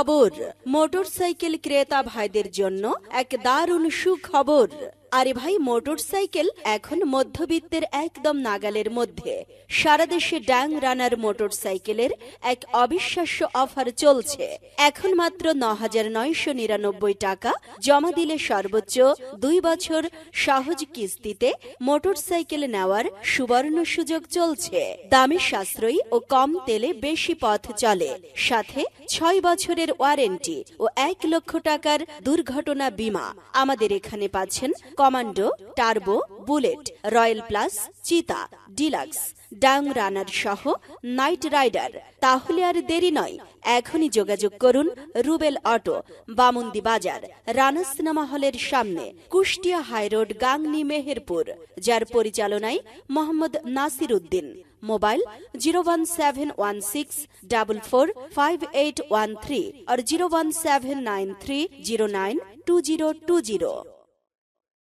সুখবর মোটরসাইকেল ক্রেতা ভাইদের জন্য এক দারুণ সুখবর। আরে ভাই, মোটরসাইকেল এখন মধ্যবিত্তের একদম নাগালের মধ্যে। সারা দেশে ড্যাং রানার মোটরসাইকেলের এক অবিশ্বাস্য অফার চলছে। এখন মাত্র ন হাজার নয়শো নিরানব্বই টাকা জমা দিলে সর্বোচ্চ দুই বছর সহজ কিস্তিতে মোটরসাইকেল নেওয়ার সুবর্ণ সুযোগ চলছে। দামে সাশ্রয়ী ও কম তেলে বেশি পথ চলে। সাথে ছয় বছরের ওয়ারেন্টি ও এক লক্ষ টাকার দুর্ঘটনা বীমা। আমাদের এখানে পাচ্ছেন commando, turbo, bullet, royal plus, চিতা, ডিলাক্স, ডাং রানার সহ নাইট রাইডার। তাহলে আর দেরি নয়, এখনই যোগাযোগ করুন রুবেল অটো, বামুন্দি বাজার, রানা সিনেমা হলের সামনে, কুষ্টিয়া হাইরোড গাংনি মেহেরপুর, যার পরিচালনায় Mohammad Nasir Uddin. Mobile zero one seven one six double four five eight one three, আর zero one seven nine three zero nine two zero two zero.